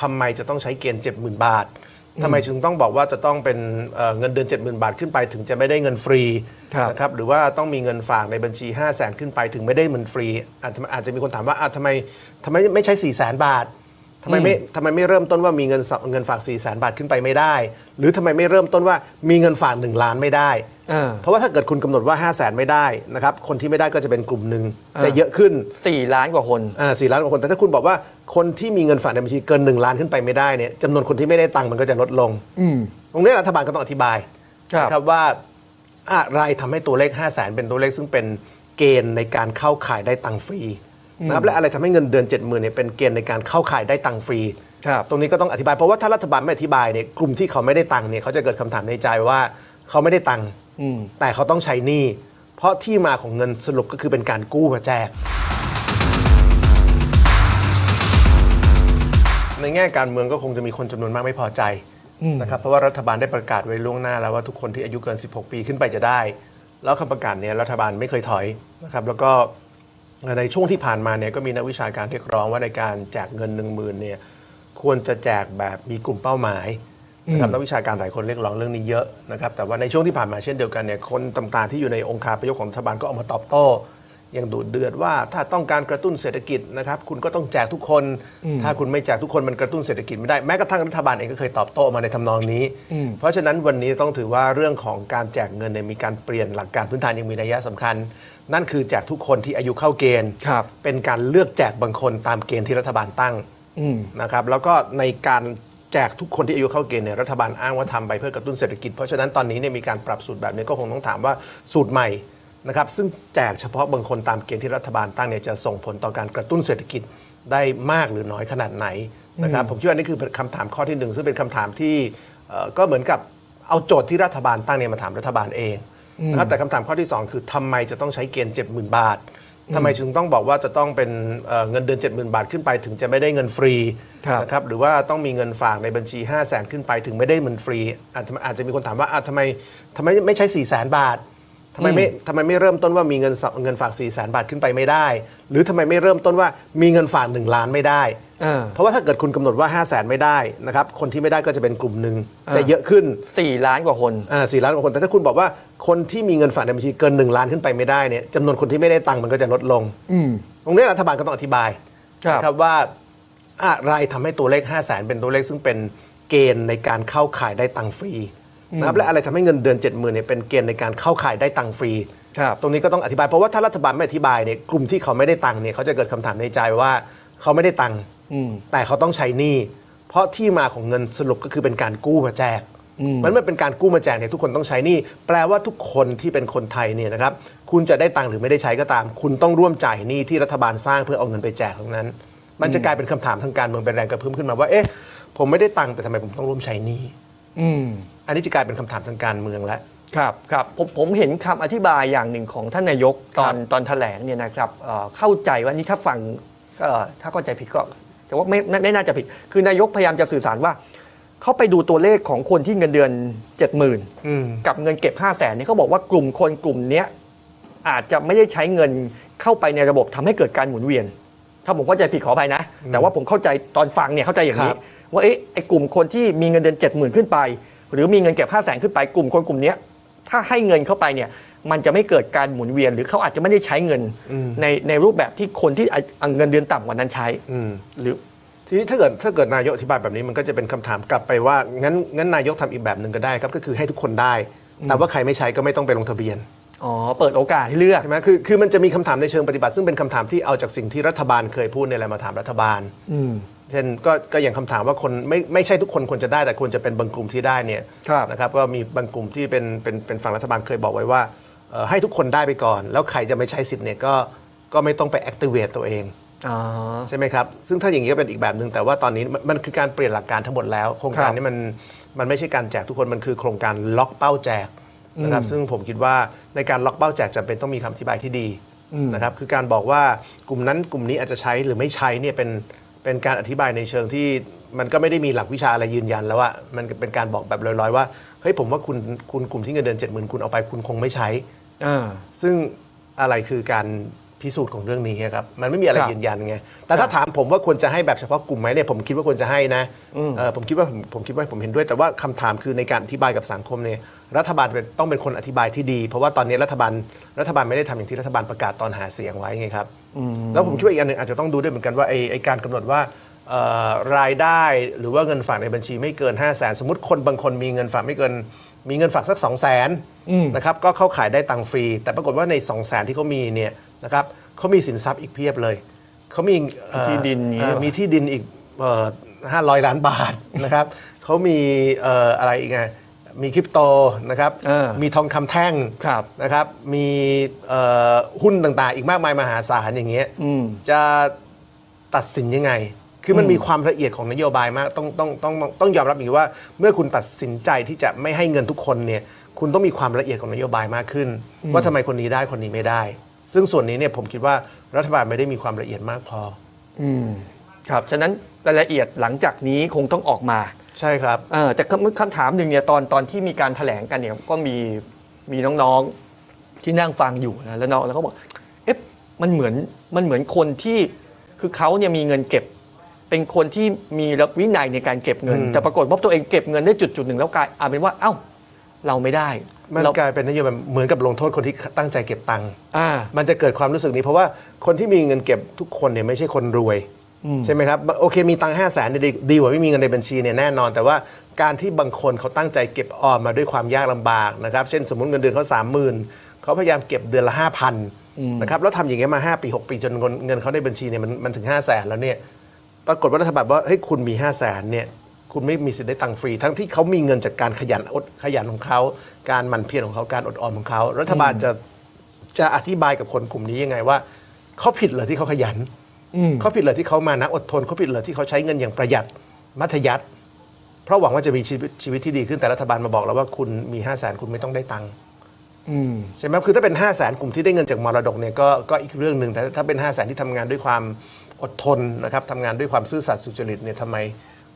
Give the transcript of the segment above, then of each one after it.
ทำไมจะต้องใช้เกณฑ์ 70,000 บาททำไมถึงต้องบอกว่าจะต้องเป็นเอ่อเงินเดือน 70,000 บาทขึ้นไปถึงจะไม่ได้เงินฟรีครับนะครับหรือว่าต้องมีเงินฝากในบัญชี 5 0 0แสนขึ้นไปถึงไม่ได้เงินฟรี อาจจะอาจจะมีคนถามว่าอะทำไมทำไมไม่ใช่4 0 0แสนบาททำไมไม่ทำไมไม่เริ่มต้นว่ามีเงินสเงินฝาก 4 0 0แสนบาทขึ้นไปไม่ได้ หรือทำไมไม่เริ่มต้นว่ามีเงินฝาก 1 ล้านไม่ได้ เออ เพราะว่าถ้าเกิดคุณกำหนดว่า 5 0 0แสนไม่ได้นะครับคนที่ไม่ได้ก็จะเป็นกลุ่มหนึ่งเออจะเยอะขึ้น สี่ล้านกว่าคน อ่าสี่ล้านกว่าคน แต่ถ้าคุณบอกว่า คนที่มีเงินฝากในบัญชีเกิน 1 ล้านขึ้นไปไม่ได้เนี่ยจำนวนคนที่ไม่ได้ตังค์มันก็จะลดลง อืม ตรงนี้รัฐบาลก็ต้องอธิบายครับ นะครับว่าอะไรทำให้ตัวเลข 5 0 0แสนเป็นตัวเลขซึ่งเป็นเกณฑ์ในการเข้าข่ายได้ตังค์ฟรีนะครับและอะไรทำให้เงินเดือน 7 0,000เนี่ยเป็นเกณฑ์ในการเข้าข่ายได้ตังค์ฟรี ครับ ตรงนี้ก็ต้องอธิบายเพราะว่าถ้ารัฐบาลไม่อธิบายเนี่ยกลุ่มที่เขาไม่ได้ตังค์เนี่ยเขาจะเกิดคำถามในใจว่าเขาไม่ได้ตังค์อืมแต่เขาต้องใช้หนี้เพราะที่มาของเงินสรุปก็คือเป็นการกู้มาแจก ในแง่การเมืองก็คงจะมีคนจำนวนมากไม่พอใจนะครับเพราะว่ารัฐบาลได้ประกาศไว้ล่วงหน้าแล้วว่าทุกคนที่อายุเกิน 16 ปีขึ้นไปจะได้ แล้วคำประกาศเนี้รัฐบาลไม่เคยถอยนะครับแล้วก็ในช่วงที่ผ่านมาเนี่ยก็มีนักวิชาการเรียกร้องว่าในการแจกเงิน 1 0,000เนี่ยควรจะแจกแบบมีกลุ่มเป้าหมายนะครับนักวิชาการหลายคนเรียกร้องเรื่องนี้เยอะนะครับแต่ว่าในช่วงที่ผ่านมาเช่นเดียวกันเนี่ยคนต่างๆที่อยู่ในองค์คาพยพของรัฐบาลก็ออกมาตอบโต้อ ย่างดุเดือดว่าถ้าต้องการกระตุ้นเศรษฐกิจนะครับคุณก็ต้องแจกทุกคน ถ้าคุณไม่แจกทุกคนมันกระตุ้นเศรษฐกิจไม่ได้แม้กระทั่งรัฐบาลเองก็เคยตอบโต้มาในทำนองนี้ เพราะฉะนั้นวันนี้ต้องถือว่าเรื่องของการแจกเงินเนี่ยมีการเปลี่ยนหลักการพื้นฐานยังมีนัยสำคัญ นั่นคือแจกทุกคนที่อายุเข้าเกณฑ์ครับเป็นการเลือกแจกบางคนตามเกณฑ์ที่รัฐบาลตั้งอืมนะครับแล้วก็ในการแจกทุกคนที่อายุเข้าเกณฑ์เนี่ยรัฐบาลอ้างว่าทำไปเพื่อกระตุ้นเศรษฐกิจ เพราะฉะนั้นตอนนี้เนี่ยมีการปรับสูตรแบบนี้ก็คงต้องถามว่าสูตรใหม่ นะครับซึ่งแจกเฉพาะบางคนตามเกณฑ์ที่รัฐบาลตั้งเนี่ยจะส่งผลต่อการกระตุ้นเศรษฐกิจได้มากหรือน้อยขนาดไหนนะครับผมคิดว่านี่คือคำถามข้อที่หนึ่งซึ่งเป็นคำถามที่เอ่อก็เหมือนกับเอาโจทย์ที่รัฐบาลตั้งเนี่ยมาถามรัฐบาลเองนะครับแต่คำถามข้อที่สองคือทำไมจะต้องใช้เกณฑ์70,000 บาททำไมถึงต้องบอกว่าจะต้องเป็นเอ่อเงินเดือน 70,000 บาทขึ้นไป ถึงจะไม่ได้เงินฟรีครับนะครับหรือว่าต้องมีเงินฝากในบัญชี 5 0 0แสนขึ้นไปถึงไม่ได้เงินฟรี อาจจะอาจจะมีคนถามว่าอะทำไมทำไมไม่ใช่ 4 0 0แสนบาท ทำไมไม่ทำไมไม่เริ่มต้นว่ามีเงินสเงินฝาก4 0 0แสนบาทขึ้นไปไม่ได้ หรือทำไมไม่เริ่มต้นว่ามีเงินฝาก 1 ล้านไม่ได้ เออ เพราะว่าถ้าเกิดคุณกำหนดว่า 5 0 0แสนไม่ได้นะครับคนที่ไม่ได้ก็จะเป็นกลุ่มหนึ่งเออจะเยอะขึ้นสี่ล้านกว่าคนอ่าสี่ล้านกว่าคนแต่ถ้าคุณบอกว่าคนที่มีเงินฝากในบัญชีเกิน 1 ล้านขึ้นไปไม่ได้เนี่ยจำนวนคนที่ไม่ได้ตังค์มันก็จะลดลง อืม ตรงนี้รัฐบาลก็ต้องอธิบายครับ นะครับว่าอะไรทำให้ตัวเลข 5 0 0แสนเป็นตัวเลขซึ่งเป็นเกณฑ์ในการเข้าข่ายได้ตังค์ฟรี นะครับและอะไรทำให้เงินเดือน7 0,000เนี่ยเป็นเกณฑ์ในการเข้าข่ายได้ตังค์ฟรีครับตรงนี้ก็ต้องอธิบายเพราะว่าถ้ารัฐบาลไม่อธิบายเนี่ยกลุ่มที่เขาไม่ได้ตังค์เนี่ยเขาจะเกิดคำถามในใจว่าเขาไม่ได้ตังค์อืมแต่เขาต้องใช้หนี้เพราะที่มาของเงินสรุปก็คือเป็นการกู้มาแจกมันไม่เป็นการกู้มาแจกเนี่ยทุกคนต้องใช้หนี้แปลว่าทุกคนที่เป็นคนไทยเนี่ยนะครับคุณจะได้ตังค์หรือไม่ได้ใช้ก็ตาม คุณต้องร่วมจ่ายหนี้ที่รัฐบาลสร้างเพื่อเอาเงินไปแจกตรงนั้น มันจะกลายเป็นคำถามทางการเมืองเป็นแรงกระเพื่อมขึ้นมาว่าเอ๊ะผมไม่ได้ตังค์แต่ทำไมผมต้องร่วมใช้หนี้ อืมอันนี้จะกลายเป็นคำถามทางการเมืองแล้ว ครับครับผมผมเห็นคำอธิบายอย่างหนึ่งของท่านนายกตอนตอนแถลงเนี่ยนะครับเอ่อเข้าใจว่านี่ถ้าฟังเอ่อถ้าเข้าใจผิดก็ แต่ว่าไม่ไม่ไม่น่าจะผิด คือนายกพยายามจะสื่อสารว่า เขาไปดูตัวเลขของคนที่เงินเดือน 70,000 อืม กับเงินเก็บ 5 0 0แสนนี่เขาบอกว่ากลุ่มคนกลุ่มเนี้ยอาจจะไม่ได้ใช้เงินเข้าไปในระบบทำให้เกิดการหมุนเวียน ถ้าผมเข้าใจผิดขออภัยนะ แต่ว่าผมเข้าใจตอนฟังเนี่ยเข้าใจอย่างนี้ ครับ ว่าเอ๊ะไอ้กลุ่มคนที่มีเงินเดือน 70,000 ขึ้นไป หรือมีเงินเก็บ5 0 0แสนขึ้นไปกลุ่มคนกลุ่มเนี้ยถ้าให้เงินเข้าไปเนี่ยมันจะไม่เกิดการหมุนเวียน หรือเขาอาจจะไม่ได้ใช้เงินในในรูปแบบที่คนที่เอาเงินเดือนต่ำกว่านั้นใช้อืมหรือทีนี้ถ้าเกิดถ้าเกิดนายกอธิบายแบบนี้มันก็จะเป็นคำถามกลับไปว่างั้นงั้นนายกทำอีกแบบหนึ่งก็ได้ครับก็คือให้ทุกคนได้ แต่ว่าใครไม่ใช้ก็ไม่ต้องไปลงทะเบียนอ๋อเปิดโอกาสให้เลือกใช่ไหมคือคือมันจะมีคำถามในเชิงปฏิบัติ ซึ่งเป็นคำถามที่เอาจากสิ่งที่รัฐบาลเคยพูดในอะไรมาถามรัฐบาลอืม เช่นก็ก็อย่างคำถามว่าคนไม่ไม่ใช่ทุกคนควรจะได้แต่ควรจะเป็นบางกลุ่มที่ได้เนี่ยครับนะครับก็มีบางกลุ่มที่เป็นเป็นเป็นฝั่งรัฐบาลเคยบอกไว้ว่าเอ่อให้ทุกคนได้ไปก่อน แล้วใครจะไม่ใช้สิทธิ์เนี่ยก็ก็ไม่ต้องไป activate ตัวเอง อ๋อ ใช่ไหมครับ ซึ่งถ้าอย่างนี้ก็เป็นอีกแบบหนึ่งแต่ว่าตอนนี้มันมันคือการเปลี่ยนหลักการทั้งหมดแล้ว โครงการครับนี้มันมันไม่ใช่การแจกทุกคน มันคือโครงการล็อกเป้าแจกนะครับ ซึ่งผมคิดว่าในการล็อกเป้าแจกจำเป็นต้องมีคำอธิบายที่ดีนะครับ คือการบอกว่ากลุ่มนั้นกลุ่มนี้อาจจะใช้หรือไม่ใช้เนี่ยเป็น เป็นการอธิบายในเชิงที่มันก็ไม่ได้มีหลักวิชาอะไรยืนยันแล้วว่ามันเป็นการบอกแบบลอยๆว่าเฮ้ยผมว่าคุณคุณกลุ่มที่เงินเดือนเจ็ดหมื่นคุณเอาไปคุณคงไม่ใช้อ่าซึ่งอะไรคือการพิสูจน์ของเรื่องนี้ครับมันไม่มีอะไรครับยืนยันไงแต่ถ้าถามผมว่าควรจะให้แบบเฉพาะกลุ่มไหมเนี่ยผมคิดว่าควรจะให้นะอืมเออผมคิดว่าผมผมคิดว่าผมเห็นด้วย แต่ว่าคำถามคือในการอธิบายกับสังคมเนี่ยรัฐบาลเป็นต้องเป็นคนอธิบายที่ดี เพราะว่าตอนนี้รัฐบาลรัฐบาลไม่ได้ทำอย่างที่รัฐบาลประกาศตอนหาเสียงไว้ไงครับ แล้วผมคิดว่าอีกอันหนึ่งอาจจะต้องดูด้วยเหมือนกันว่าไอ้ไอ้การกำหนดว่าเอ่อรายได้หรือว่าเงินฝากในบัญชีไม่เกิน 5 0 0แสนสมมติคนบางคนมีเงินฝากไม่เกิน มีเงินฝากสัก 2 0 0แสนนะครับก็เข้าขายได้ตังค์ฟรี แต่ปรากฏว่าใน 2 0 0แสนที่เขามีเนี่ยนะครับเขามีสินทรัพย์อีกเพียบเลยเขามีเอ่อที่ดินอย่างนี้เอ่อเหรอ มีที่ดินอีกห้าร้อยล้านบาทนะครับเขามีเอ่ออะไรอีกไง มีคริปโตนะครับ เออมีทองคำแท่งครับนะครับ มีเอ่อหุ้นต่างๆ อีกมากมายมหาศาลอย่างเงี้ยอืม จะตัดสินยังไง คือมันมีความละเอียดของนโยบายมาก ต้องต้องต้องต้องยอมรับอย่างนี้ว่า เมื่อคุณตัดสินใจที่จะไม่ให้เงินทุกคนเนี่ย คุณต้องมีความละเอียดของนโยบายมากขึ้น ว่าทำไมคนนี้ได้คนนี้ไม่ได้ ซึ่งส่วนนี้เนี่ยผมคิดว่ารัฐบาลไม่ได้มีความละเอียดมากพอ อืมครับ ฉะนั้นรายละเอียดหลังจากนี้คงต้องออกมา ใช่ครับเออแต่คำคำถามหนึ่งเนี่ยตอนตอนที่มีการแถลงกันเนี่ยก็มีมีน้องๆที่นั่งฟังอยู่นะแล้วน้องแล้วก็บอกเอ๊ะมันเหมือนมันเหมือนคนที่คือเขาเนี่ยมีเงินเก็บ เป็นคนที่มีวินัยในการเก็บเงินอืมแต่ปรากฏว่าตัวเองเก็บเงินได้จุดจุดๆหนึ่งแล้วกลายอาเป็นว่าเอ้าเราไม่ได้มันเรากลายเป็นนโยบายเหมือนกับลงโทษคนที่ตั้งใจเก็บตังค์อ่ามันจะเกิดความรู้สึกนี้เพราะว่าคนที่มีเงินเก็บทุกคนเนี่ยไม่ใช่คนรวย ใช่ไหมครับ โอเคมีตังค์ห้าแสนดีดีกว่าไม่มีเงินในบัญชีเนี่ยแน่นอน แต่ว่าการที่บางคนเขาตั้งใจเก็บออมมาด้วยความยากลำบากนะครับ เช่นสมมติเงินเดือนเขาสามหมื่นเขาพยายามเก็บเดือนละห้าพันนะครับแล้วทำอย่างเงี้ยมา 5 ปี 6 ปีจนเงินเงินเขาในบัญชีเนี่ยมันมันถึง 5 0 0แสนแล้วเนี่ยปรากฏว่ารัฐบาลว่าเฮ้ยคุณมี 5 0 0แสนเนี่ยคุณไม่มีสิทธิ์ได้ตังค์ฟรี ทั้งที่เขามีเงินจากการขยันอดขยันของเขา การหมั่นเพียรของเขาการอดออมของเขา รัฐบาลจะจะอธิบายกับคนกลุ่มนี้ยังไงว่าเขาผิดเหรอที่เขาขยัน เขาผิดเหรอที่เขามานะอดทนเขาผิดเหรอที่เขาใช้เงินอย่างประหยัดมัธยัติเพราะหวังว่าจะมีชีวิตชีวิตที่ดีขึ้นแต่รัฐบาลมาบอกแล้วว่าคุณมี5 0 0แสนคุณไม่ต้องได้ตังค์อืมใช่ไหมคือถ้าเป็น5 0 0แสนกลุ่มที่ได้เงินจากมรดกเนี่ยก็ก็อีกเรื่องหนึ่งแต่ถ้าเป็น5 0 0แสนที่ทำงานด้วยความอดทนนะครับทำงานด้วยความซื่อสัตย์สุจริตเนี่ยทำไม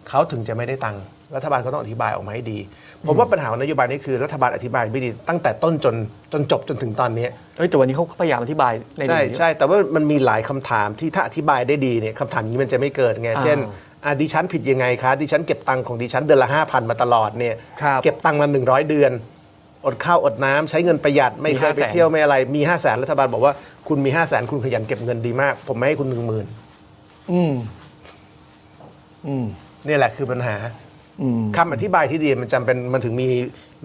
เขาถึงจะไม่ได้ตังค์รัฐบาลก็ต้องอธิบายออกมาให้ดี ผมว่าปัญหาของนโยบายนี้คือรัฐบาลอธิบายไม่ดีตั้งแต่ต้นจนจนจบจนถึงตอนนี้เอ้ยแต่วันนี้เขาก็พยายามอธิบายในใช่เรื่องนี้ใช่แต่ว่ามันมีหลายคำถามที่ถ้าอธิบายได้ดีเนี่ยคำถามนี้มันจะไม่เกิดไงอ่าเช่นอะดิฉันผิดยังไงคะดิฉันเก็บตังค์ของดิฉันเดือนละห้าพันมาตลอดเนี่ยครับเก็บตังค์มาหนึ่งร้อยเดือนอดข้าวอดน้ำใช้เงินประหยัดไม่มีเคยไป500,000เที่ยวไม่อะไรมีห้าแสนรัฐบาลบอกว่าคุณมีห้าแสนคุณขยันเก็บเงินดีมาก ผมไม่ให้คุณหนึ่งหมื่นอืมอืม นี่แหละคือปัญหาอืม คำอธิบายที่ดีมันจำเป็นมันถึงมี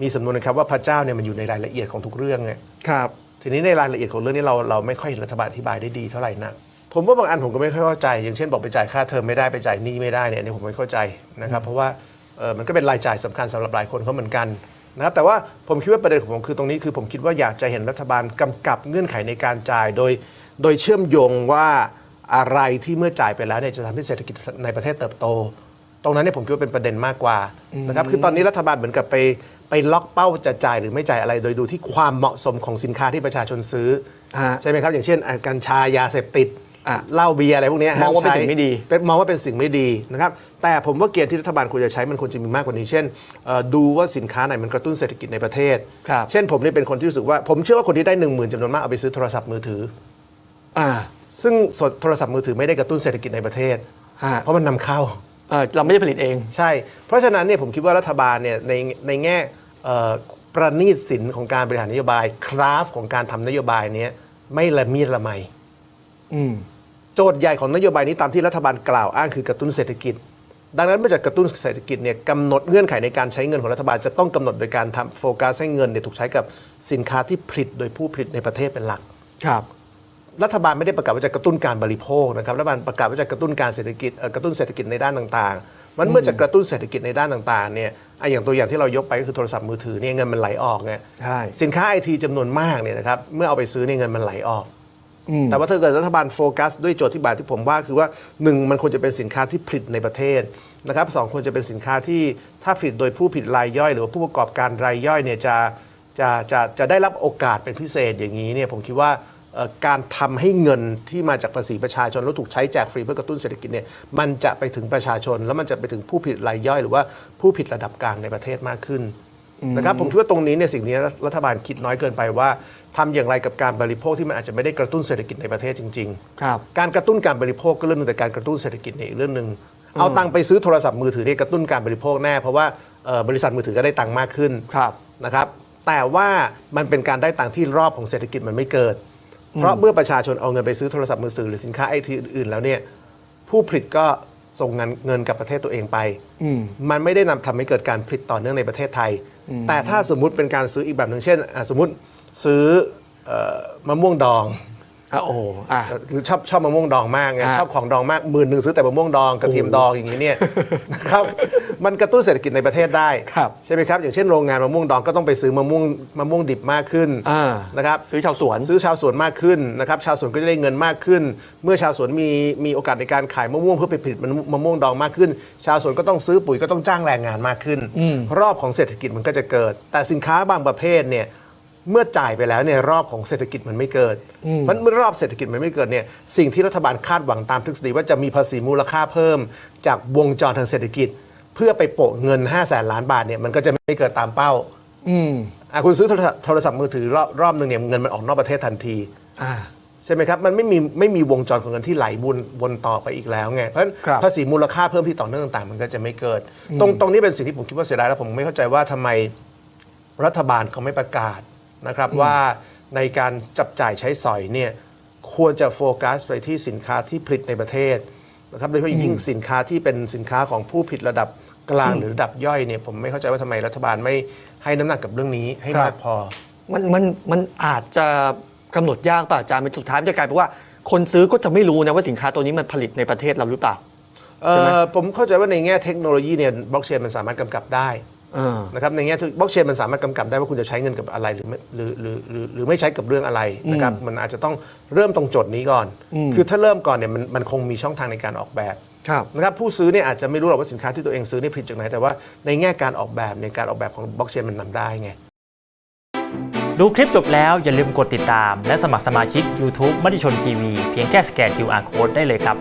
มีสำนวนนะครับว่าพระเจ้าเนี่ยมันอยู่ในรายละเอียดของทุกเรื่องไง ครับ ทีนี้ในรายละเอียดของเรื่องนี้เราเราไม่ค่อยเห็นรัฐบาลอธิบายได้ดีเท่าไหร่นัก ผมว่าบางอันผมก็ไม่ค่อยเข้าใจ อย่างเช่นบอกไปจ่ายค่าเทอมไม่ได้ไปจ่ายหนี้ไม่ได้เนี่ยอันนี้ผมไม่เข้าใจนะครับ เพราะว่าเอ่อมันก็เป็นรายจ่ายสำคัญสำหรับหลายคนเขาเหมือนกันนะครับแต่ว่าผมคิดว่าประเด็นของผมคือตรงนี้คือผมคิดว่าอยากจะเห็นรัฐบาลกำกับเงื่อนไขในการจ่ายโดย โดยเชื่อมโยงว่าอะไรที่เมื่อจ่ายไปแล้วเนี่ยจะทำให้เศรษฐกิจในประเทศเติบโตต รงนั้นเนี่ยผมคิดว่าเป็นประเด็นมากกว่านะครับคือตอนนี้รัฐบาลเหมือนกับไปไปล็อกเป้าจะจ่ายหรือไม่จ่ายอะไร โดยดูที่ความเหมาะสมของสินค้าที่ประชาชนซื้อฮะใช่ไหมครับ อย่างเช่นอะกัญชายาเสพติดอะเหล้าเบียร์อะไรพวกเนี้ยมองว่าเป็นห้ใช้สิ่งไม่ดีเป็นมองว่าเป็นสิ่งไม่ดีนะครับแต่ผมว่าเกณฑ์ที่รัฐบาลควรจะใช้มันควรจะมีมากกว่านี้ เช่นเอ่อดูว่าสินค้าไหนมันกระตุ้นเศรษฐกิจในประเทศครับเช่นผมเนี่ยเป็นคนที่รู้สึกว่าผมเชื่อว่าคนที่ได้หนึ่งหมื่นจำนวนมากเอาไปซื้อโทรศัพท์มือถืออ่าซึ่งโทรศัพท์มือถือไม่ได้กระตุ้นเศรษฐกิจในประเทศฮะเพราะมันนำเข้า เออเราไม่ได้ผลิตเอง ใช่ เพราะฉะนั้นเนี่ยผมคิดว่ารัฐบาลเนี่ยในในแง่เอ่อประณีตสินของการบริหารนโยบาย คราฟของการทำนโยบายเนี้ยไม่ละเมียดละไม อืม โจทย์ใหญ่ของนโยบายนี้ตามที่รัฐบาลกล่าวอ้างคือกระตุ้นเศรษฐกิจ ดังนั้นเมื่อจะกระตุ้นเศรษฐกิจเนี่ยกำหนดเงื่อนไขในการใช้เงินของรัฐบาลจะต้องกำหนดโดยการทำโฟกัสให้เงินเนี่ยถูกใช้กับสินค้าที่ผลิตโดยผู้ผลิตในประเทศเป็นหลัก ครับ รัฐบาลไม่ได้ประกาศว่าจะกระตุ้นการบริโภคนะครับรัฐบาลประกาศว่าจะกระตุ้นการเศรษฐกิจเอ่อกระตุ้นเศรษฐกิจในด้านต่างๆ มันเมื่อจะกระตุ้นเศรษฐกิจในด้านต่างๆเนี่ยอะอย่างตัวอย่างที่เรายกไปก็คือโทรศัพท์มือถือเนี่ยเงินมันไหลออกไงใช่สินค้าไอทีจำนวนมากเนี่ยนะครับเมื่อเอาไปซื้อเนี่ยเงินมันไหลออก อืม แต่ว่าถ้าเกิดรัฐบาลโฟกัสด้วยโจทย์ที่บาทที่ผมว่าคือว่าหนึ่งมันควรจะเป็นสินค้าที่ผลิตในประเทศนะครับสองควรจะเป็นสินค้าที่ถ้าผลิตโดยผู้ผลิตรายย่อย หรือว่าผู้ประกอบการรายย่อยเนี่ยจะจะจะจะได้รับโอกาสเป็นพิเศษอย่างนี้เนี่ยผมคิดว่าเอ่อ การทำให้เงินที่มาจากภาษีประชาชนแล้วถูกใช้แจกฟรีเพื่อกระตุ้นเศรษฐกิจเนี่ยมันจะไปถึงประชาชน แล้วมันจะไปถึงผู้ผลิตรายย่อยหรือว่าผู้ผลิตระดับกลางในประเทศมากขึ้นนะครับผมคิดว่าตรงนี้เนี่ยสิ่งนี้รัฐบาลคิดน้อยเกินไปว่าทำอย่างไรกับการบริโภคที่มันอาจจะไม่ได้กระตุ้นเศรษฐกิจในประเทศจริงๆครับการกระตุ้นการบริโภคก็เรื่องหนึงแต่การกระตุ้นเศรษฐกิจเนี่ยอีกเรื่องหนึ่งเอาตังค์ไปซื้อโทรศัพท์มือถือเนี่ยกระตุ้นการบริโภคแน่เพราะว่าเอ่อบริษัทมือถือก็ได้ตังค์มากขึ้นครับนะครับ แต่ว่ามันเป็นการได้ตังค์ที่รอบของเศรษฐกิจมันไม่เกิด เพราะเมื่อประชาชนเอาเงินไปซื้อโทรศัพท์มือถือหรือสินค้าไอทีอื่นๆ แล้วเนี่ยผู้ผลิตก็ส่งเงินเงินกับประเทศตัวเองไปมันไม่ได้นำทำให้เกิดการผลิตต่อเนื่องในประเทศไทย แต่ถ้าสมมุติเป็นการซื้ออีกแบบหนึ่งเช่นอะสมมติซื้อเอ่อมะม่วงดองอะโอ้โหอะหรือชอบชอบมะม่วงดองมากไงอ่าชอบของดองมากหมื่นหนึ่งซื้อแต่มะม่วงดองกระเทียมดองอย่างนี้เนี่ยนะครับ มันกระตุ้นเศรษฐกิจในประเทศได้ครับใช่ไหมครับอย่างเช่นโรงงานมะม่วงดองก็ต้องไปซื้อมะม่วงมะม่วงดิบมากขึ้นอ่านะครับซื้อชาวสวนซื้อชาวสวนมากขึ้นนะครับชาวสวนก็จะได้เงินมากขึ้น เมื่อชาวสวนมีมีโอกาสในการขายมะม่วงเพื่อไปผลิตมะม่วงดองมากขึ้น ชาวสวนก็ต้องซื้อปุ๋ยก็ต้องจ้างแรงงานมากขึ้น รอบของเศรษฐกิจมันก็จะเกิด แต่สินค้าบางประเภทเนี่ยเมื่อจ่ายไปแล้วเนี่ยรอบของเศรษฐกิจมันไม่เกิดมันเมื่อรอบเศรษฐกิจมันไม่เกิดเนี่ยสิ่งที่รัฐบาลคาดหวังตามทฤษฎีว่าจะมีภาษีมูลค่าเพิ่ม จากวงจรทางเศรษฐกิจ เพื่อไปโปะเงิน5 0 0แสนล้านบาทเนี่ยมันก็จะไม่เกิดตามเป้า อืมอะคุณซื้อโทรศัพท์โทรศัพท์มือถือรอบรอบหนึ่งเนี่ยเงินมันออกนอกประเทศทันที อ่า ใช่ไหมครับ มันไม่มีไม่มีวงจรของเงินที่ไหลวนวนต่อไปอีกแล้วไง เพราะฉะนั้นครับภาษีมูลค่าเพิ่มที่ต่อเนื่องต่างๆ มันก็จะไม่เกิด ตรงตรงนี้เป็นสิ่งที่ผมคิดว่าเสียดายแล้วผมไม่เข้าใจว่าทำไมรัฐบาลเขาไม่ประกาศนะครับว่าในการจับจ่ายใช้สอยเนี่ยควรจะโฟกัสไปที่สินค้าที่ผลิตในประเทศนะครับโดยเฉพาะยิ่งสินค้าที่เป็นสินค้าของผู้ผลิตระดับ กลางหรือระดับย่อยเนี่ยผมไม่เข้าใจว่าทำไมรัฐบาลไม่ให้น้ำหนักกับเรื่องนี้ให้ครับมากพอ มันมันมันอาจจะกำหนดยากป่ะอาจารย์มันสุดท้ายมันจะกลายเป็นว่า คนซื้อก็จะไม่รู้นะว่าสินค้าตัวนี้มันผลิตในประเทศเราหรือเปล่า เอ่ใช่ไหมอผมเข้าใจว่าในแง่เทคโนโลยีเนี่ยบล็อกเชนมันสามารถกำกับได้เออ นะครับในแง่บล็อกเชนมันสามารถกำกับได้ว่าคุณจะใช้เงินกับอะไรหรือไม่หรือหรือหรือหรือไม่ใช้กับเรื่องอะไรนะครับมันอาจจะต้องเริ่มตรงโจทย์นี้ก่อน คือถ้าเริ่มก่อนเนี่ยมันมันคงมีช่องทางในการออกแบบครับนะครับผู้ซื้อเนี่ยอาจจะไม่รู้หรอกว่าสินค้าที่ตัวเองซื้อนี่ผลิตจากไหน แต่ว่าในแง่การออกแบบในยการออกแบบของบล็อกเชนมันนำได้ไงดูคลิปจบแล้วอย่าลืมกดติดตาม และสมัครสมาชิก YouTube มติชนทีวีเพียงแค่สแกน QR Code ได้เลยครับ